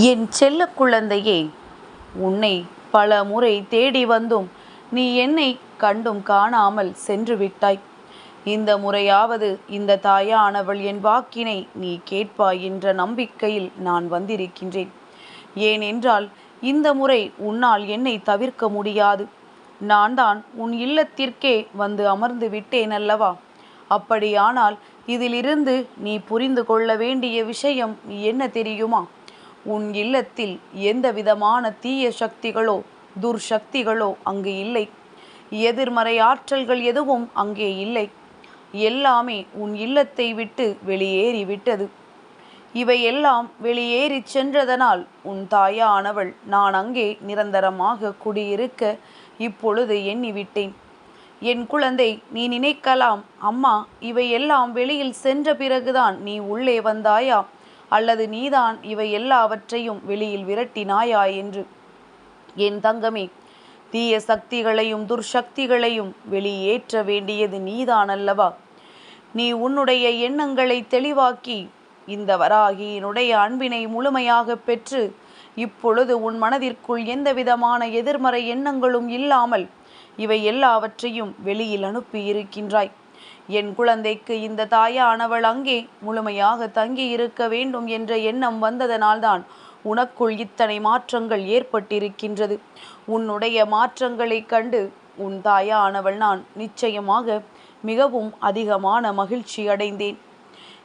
என் செல்ல குழந்தையே உன்னை பல முறை தேடி வந்தும் நீ என்னை கண்டும் காணாமல் சென்று விட்டாய். இந்த முறையாவது இந்த தாயானவள் என் வாக்கினை நீ கேட்பாய் என்ற நம்பிக்கையில் நான் வந்திருக்கின்றேன். ஏனென்றால் இந்த முறை உன்னால் என்னை தவிர்க்க முடியாது. நான் தான் உன் இல்லத்திற்கே வந்து அமர்ந்து விட்டேன் அல்லவா? அப்படியானால் இதிலிருந்து நீ புரிந்து கொள்ள வேண்டிய விஷயம் என்ன தெரியுமா? உன் இல்லத்தில் எந்த விதமான தீய சக்திகளோ துர்சக்திகளோ அங்கு இல்லை. எதிர்மறை ஆற்றல்கள் எதுவும் அங்கே இல்லை. எல்லாமே உன் இல்லத்தை விட்டு வெளியேறி விட்டது இவையெல்லாம் வெளியேறிச் சென்றதனால் உன் தாயானவள் நான் அங்கே நிரந்தரமாக குடியிருக்க இப்பொழுது எண்ணிவிட்டேன். என் குழந்தை நீ நினைக்கலாம் அம்மா இவையெல்லாம் வெளியில் சென்ற பிறகுதான் நீ உள்ளே வந்தாயா? அல்லது நீதான் இவை எல்லாவற்றையும் வெளியில் விரட்டினாயா என்று. என் தங்கமே தீய சக்திகளையும் துர்சக்திகளையும் வெளியேற்ற வேண்டியது நீதான் அல்லவா நீ உன்னுடைய எண்ணங்களை தெளிவாக்கி இந்த வராகியினுடைய அன்பினை முழுமையாக பெற்று இப்பொழுது உன் மனதிற்குள் எந்தவிதமான எதிர்மறை எண்ணங்களும் இல்லாமல் இவை எல்லாவற்றையும் வெளியில் அனுப்பி இருக்கின்றாய் என் குழந்தைக்கு இந்த தாயானவள் அங்கே முழுமையாக தங்கி இருக்க வேண்டும் என்ற எண்ணம் வந்ததனால்தான் உனக்குள் இத்தனை மாற்றங்கள் ஏற்பட்டிருக்கின்றது. உன்னுடைய மாற்றங்களைக் கண்டு உன் தாயானவள் நான் நிச்சயமாக மிகவும் அதிகமான மகிழ்ச்சி அடைந்தேன்.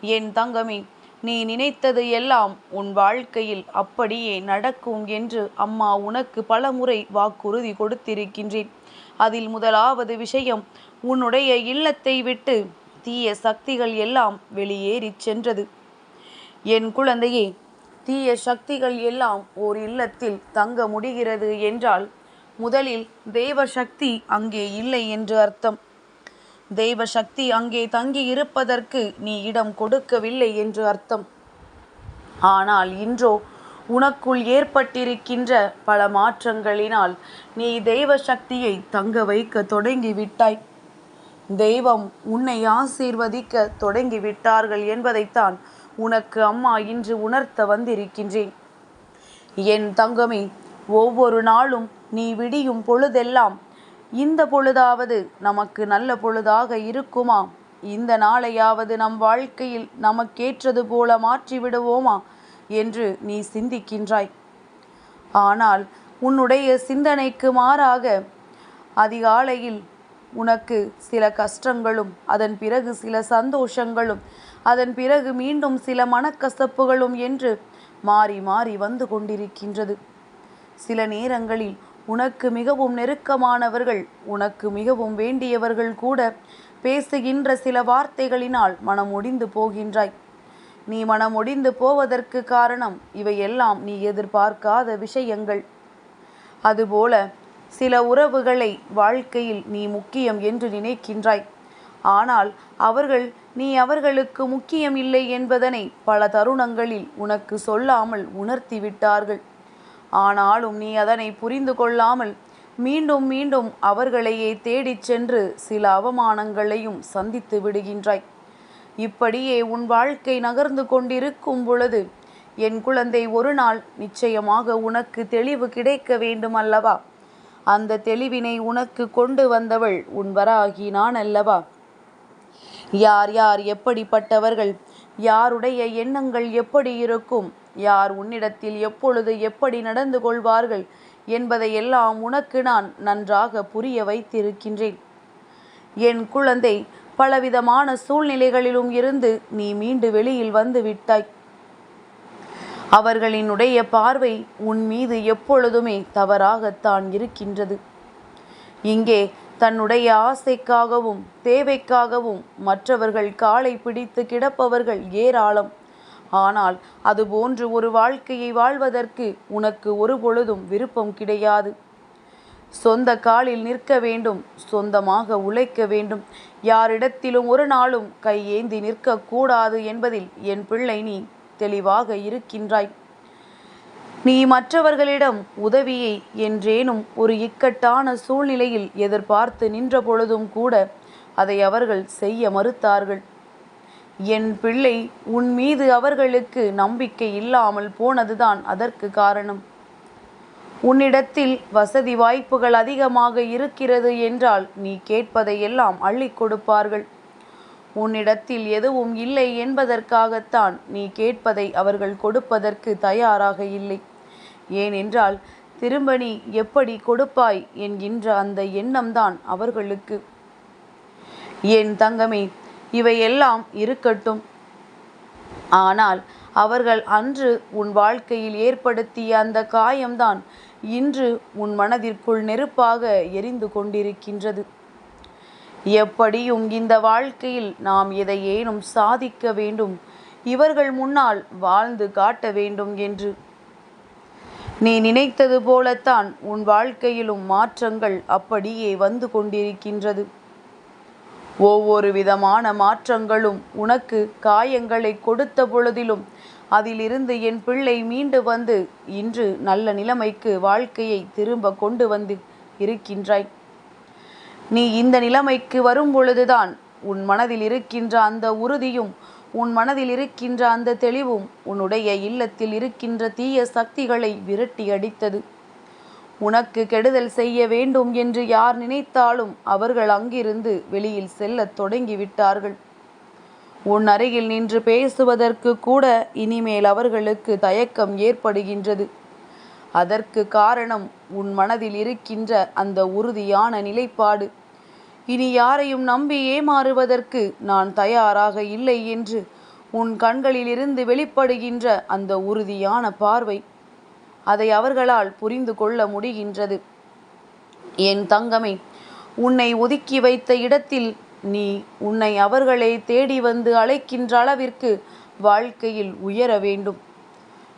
என் தங்கமே நீ நினைத்தது எல்லாம் உன் வாழ்க்கையில் அப்படியே நடக்கும் என்று அம்மா உனக்கு பலமுறை வாக்குறுதி கொடுத்திருக்கின்றேன். அதில் முதலாவது விஷயம் உன்னுடைய இல்லத்தை விட்டு தீய சக்திகள் எல்லாம் வெளியேறிச் சென்றது. என் குழந்தையே தீய சக்திகள் எல்லாம் ஓர் இல்லத்தில் தங்க முடிகிறது என்றால் முதலில் தெய்வ சக்தி அங்கே இல்லை என்று அர்த்தம். தெய்வ சக்தி அங்கே தங்கி இருப்பதற்கு நீ இடம் கொடுக்கவில்லை என்று அர்த்தம். ஆனால் இன்றோ உனக்குள் ஏற்பட்டிருக்கின்ற பல மாற்றங்களினால் நீ தெய்வ சக்தியை தங்க வைக்க தொடங்கி விட்டாய் தெய்வம் உன்னை ஆசீர்வதிக்க தொடங்கி விட்டார்கள் என்பதைத்தான் உனக்கு அம்மா இன்று உணர்த்த வந்திருக்கின்றேன். என் தங்கமே ஒவ்வொரு நாளும் நீ விடியும் பொழுதெல்லாம் இந்த பொழுதாவது நமக்கு நல்ல பொழுதாக இருக்குமா? இந்த நாளையாவது நம் வாழ்க்கையில் நமக்கேற்றது போல மாற்றி விடுவோமா என்று நீ சிந்திக்கின்றாய். ஆனால் உன்னுடைய சிந்தனைக்கு மாறாக அதிகாலையில் உனக்கு சில கஷ்டங்களும் அதன் பிறகு சில சந்தோஷங்களும் அதன் பிறகு மீண்டும் சில மனக்கசப்புகளும் என்று மாறி மாறி வந்து கொண்டிருக்கின்றது. சில நேரங்களில் உனக்கு மிகவும் நெருக்கமானவர்கள் உனக்கு மிகவும் வேண்டியவர்கள் கூட பேசுகின்ற சில வார்த்தைகளினால் மனம் ஒடிந்து போகின்றாய். நீ மனம் ஒடிந்து போவதற்கு காரணம் இவையெல்லாம் நீ எதிர்பார்க்காத விஷயங்கள். அதுபோல சில உறவுகளை வாழ்க்கையில் நீ முக்கியம் என்று நினைக்கின்றாய். ஆனால் அவர்கள் நீ அவர்களுக்கு முக்கியம் இல்லை என்பதனை பல தருணங்களில் உனக்கு சொல்லாமல் உணர்த்தி விட்டார்கள். ஆனாலும் நீ அதனை புரிந்து கொள்ளாமல் மீண்டும் மீண்டும் அவர்களையே தேடிச் சென்று சில அவமானங்களையும் சந்தித்து விடுகின்றாய். இப்படியே உன் வாழ்க்கை நகர்ந்து கொண்டிருக்கும் பொழுது என் குழந்தை ஒரு நாள் நிச்சயமாக உனக்கு தெளிவு கிடைக்க வேண்டும் அல்லவா அந்த தெளிவினை உனக்கு கொண்டு வந்தவள் உன்வராகி நான் அல்லவா? யார் யார் எப்படிப்பட்டவர்கள்? யாருடைய எண்ணங்கள் எப்படி இருக்கும்? யார் உன்னிடத்தில் எப்பொழுது எப்படி நடந்து கொள்வார்கள்? என்பதையெல்லாம் உனக்கு நான் நன்றாக புரிய வைத்திருக்கின்றேன். என் குழந்தை பலவிதமான சூழ்நிலைகளிலும் இருந்து நீ மீண்டு வெளியில் வந்து விட்டாய். அவர்களினுடைய பார்வை உன் மீது எப்பொழுதுமே தவறாகத்தான் இருக்கின்றது. இங்கே தன்னுடைய ஆசைக்காகவும் தேவைக்காகவும் மற்றவர்கள் காலை பிடித்து கிடப்பவர்கள் ஏராளம். ஆனால் அதுபோன்று ஒரு வாழ்க்கையை வாழ்வதற்கு உனக்கு ஒரு பொழுதும் விருப்பம் கிடையாது. சொந்த காலில் நிற்க வேண்டும் சொந்தமாக உழைக்க வேண்டும். யாரிடத்திலும் ஒரு நாளும் கையேந்தி நிற்கக்கூடாது என்பதில் என் பிள்ளை நீ தெளிவாக இருக்கின்றாய். நீ மற்றவர்களிடம் உதவியை என்றேனும் ஒரு இக்கட்டான சூழ்நிலையில் எதிர்பார்த்து நின்ற பொழுதும் கூட அதை அவர்கள் செய்ய மறுத்தார்கள். என் பிள்ளை உன் மீது அவர்களுக்கு நம்பிக்கை இல்லாமல் போனதுதான் அதற்கு காரணம். உன்னிடத்தில் வசதி வாய்ப்புகள் அதிகமாக இருக்கிறது என்றால் நீ கேட்பதையெல்லாம் அள்ளிக் கொடுப்பார்கள். உன்னிடத்தில் எதுவும் இல்லை என்பதற்காகத்தான் நீ கேட்பதை அவர்கள் கொடுப்பதற்கு தயாராக இல்லை. ஏனென்றால் திரும்ப நீ எப்படி கொடுப்பாய் என்கின்ற அந்த எண்ணம்தான் அவர்களுக்கு. என் தங்கமே இவையெல்லாம் இருக்கட்டும். ஆனால் அவர்கள் அன்று உன் வாழ்க்கையில் ஏற்படுத்திய அந்த காயம்தான் இன்று உன் மனதிற்குள் நெருப்பாக எரிந்து கொண்டிருக்கின்றது. எப்படியும் இந்த வாழ்க்கையில் நாம் எதையேனும் சாதிக்க வேண்டும்? இவர்கள் முன்னால் வாழ்ந்து காட்ட வேண்டும் என்று. நீ நினைத்தது போலத்தான் உன் வாழ்க்கையிலும் மாற்றங்கள் அப்படியே வந்து கொண்டிருக்கின்றது. ஒவ்வொரு விதமான மாற்றங்களும் உனக்கு காயங்களை கொடுத்த பொழுதிலும் அதிலிருந்து என் பிள்ளை மீண்டு வந்து இன்று நல்ல நிலைமைக்கு வாழ்க்கையை திரும்ப கொண்டு வந்து இருக்கின்றாய். நீ இந்த நிலைமைக்கு வரும் பொழுதுதான் உன் மனதில் இருக்கின்ற அந்த உறுதியும் உன் மனதில் இருக்கின்ற அந்த தெளிவும் உன்னுடைய இல்லத்தில் இருக்கின்ற தீய சக்திகளை விரட்டி அடித்தது. உனக்கு கெடுதல் செய்ய வேண்டும் என்று யார் நினைத்தாலும் அவர்கள் அங்கிருந்து வெளியில் செல்லத் தொடங்கிவிட்டார்கள். உன் அருகில் நின்று பேசுவதற்கு கூட இனிமேல் அவர்களுக்கு தயக்கம் ஏற்படுகின்றது. அதற்கு காரணம் உன் மனதில் இருக்கின்ற அந்த உறுதியான நிலைப்பாடு. இனி யாரையும் நம்பி ஏமாறுவதற்கு நான் தயாராக இல்லை என்று உன் கண்களிலிருந்து வெளிப்படுகின்ற அந்த உறுதியான பார்வை அதை அவர்களால் புரிந்து கொள்ள முடிகின்றது. என் தங்கமே உன்னை ஒதுக்கி வைத்த இடத்தில் நீ உன்னை அவர்களே தேடி வந்து அழைக்கின்ற அளவிற்கு வாழ்க்கையில் உயர வேண்டும்.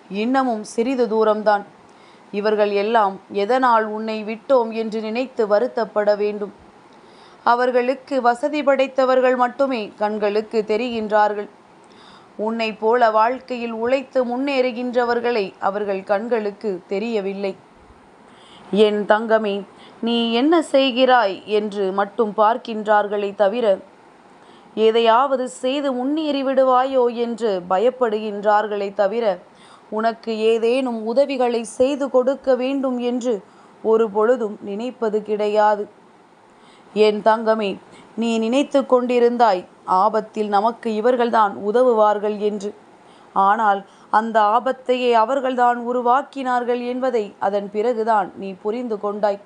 இன்னமும் சிறிது தூரம்தான். இவர்கள் எல்லாம் எதனால் உன்னை விட்டோம் என்று நினைத்து வருத்தப்பட வேண்டும். அவர்களுக்கு வசதி படைத்தவர்கள் மட்டுமே கண்களுக்கு தெரிகின்றார்கள். உன்னை போல வாழ்க்கையில் உழைத்து முன்னேறுகின்றவர்களை அவர்கள் கண்களுக்கு தெரியவில்லை. என் தங்கமே நீ என்ன செய்கிறாய் என்று மட்டும் பார்க்கின்றார்களே தவிர எதையாவது செய்து முன்னேறிவிடுவாயோ என்று பயப்படுகின்றார்களே தவிர உனக்கு ஏதேனும் உதவிகளை செய்து கொடுக்க வேண்டும் என்று ஒரு பொழுதும் நினைப்பது கிடையாது. என் தங்கமே நீ நினைத்து கொண்டிருந்தாய் ஆபத்தில் நமக்கு இவர்கள்தான் உதவுவார்கள் என்று. ஆனால் அந்த ஆபத்தையே அவர்கள்தான் உருவாக்கினார்கள் என்பதை அதன் பிறகுதான் நீ புரிந்து கொண்டாய்.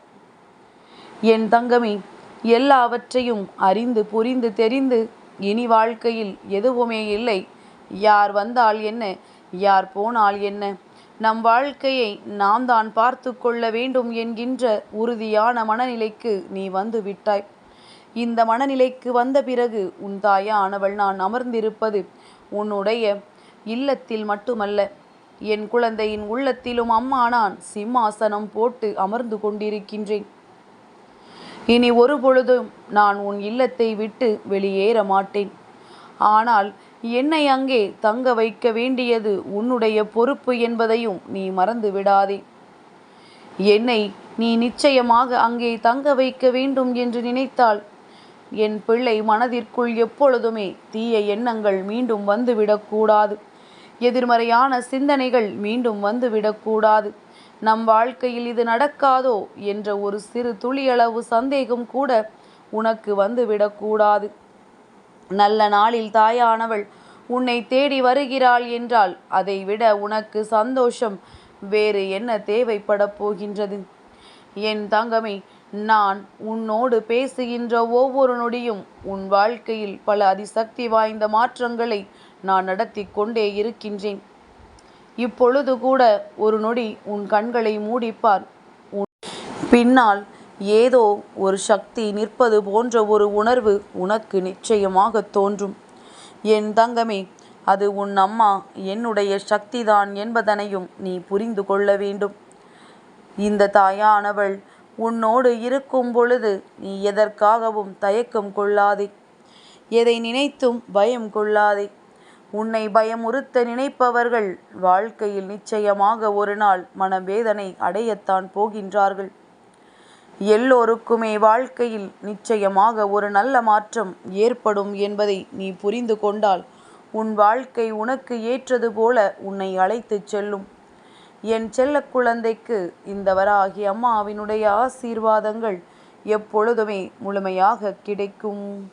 என் தங்கமே எல்லாவற்றையும் அறிந்து புரிந்து தெரிந்து இனி வாழ்க்கையில் எதுவுமே இல்லை. யார் வந்தால் என்ன யார் போனால் என்ன? நம் வாழ்க்கையை நாம் தான் பார்த்து கொள்ள வேண்டும் என்கின்ற உறுதியான மனநிலைக்கு நீ வந்து விட்டாய். இந்த மனநிலைக்கு வந்த பிறகு உன் தாயானவள் நான் அமர்ந்திருப்பது உன்னுடைய இல்லத்தில் மட்டுமல்ல என் குழந்தையின் உள்ளத்திலும் அம்மா நான் சிம்மாசனம் போட்டு அமர்ந்து கொண்டிருக்கின்றேன். இனி ஒரு பொழுதும் நான் உன் இல்லத்தை விட்டு வெளியேற மாட்டேன். ஆனால் என்னை அங்கே தங்க வைக்க வேண்டியது உன்னுடைய பொறுப்பு என்பதையும் நீ மறந்து விடாதே. என்னை நீ நிச்சயமாக அங்கே தங்க வைக்க வேண்டும் என்று நினைத்தால் என் பிள்ளை மனதிற்குள் எப்பொழுதுமே தீய எண்ணங்கள் மீண்டும் வந்துவிடக்கூடாது எதிர்மறையான சிந்தனைகள் மீண்டும் வந்துவிடக்கூடாது நம் வாழ்க்கையில் இது நடக்காதோ என்ற ஒரு சிறு துளியளவு சந்தேகம் கூட உனக்கு வந்துவிடக்கூடாது நல்ல நாளில் தாயானவள் உன்னை தேடி வருகிறாள் என்றால் அதை விட உனக்கு சந்தோஷம் வேறு என்ன தேவைப்படப் போகின்றது? என் தங்கமே நான் உன்னோடு பேசுகின்ற ஒவ்வொரு நொடியும் உன் வாழ்க்கையில் பல அதிசக்தி வாய்ந்த மாற்றங்களை நான் நடத்தி கொண்டே இருக்கின்றேன். இப்பொழுது கூட ஒரு நொடி உன் கண்களை மூடிப்பார். உன் பின்னால் ஏதோ ஒரு சக்தி நிற்பது போன்ற ஒரு உணர்வு உனக்கு நிச்சயமாக தோன்றும். என் தங்கமே அது உன் அம்மா என்னுடைய சக்திதான் என்பதனையும் நீ புரிந்து கொள்ள வேண்டும். இந்த தாயானவள் உன்னோடு இருக்கும் பொழுது நீ எதற்காகவும் தயக்கம் கொள்ளாதே. எதை நினைத்தும் பயம் கொள்ளாதே. உன்னை பயமுறுத்த நினைப்பவர்கள் வாழ்க்கையில் நிச்சயமாக ஒரு நாள் மனவேதனை அடையத்தான் போகின்றார்கள். எல்லோருக்குமே வாழ்க்கையில் நிச்சயமாக ஒரு நல்ல மாற்றம் ஏற்படும் என்பதை நீ புரிந்து கொண்டால் உன் வாழ்க்கை உனக்கு ஏற்றது போல உன்னை அழைத்துச் செல்லும். என் செல்ல குழந்தைக்கு இந்த வராகி அம்மாவினுடைய ஆசீர்வாதங்கள் எப்பொழுதுமே முழுமையாக கிடைக்கும்.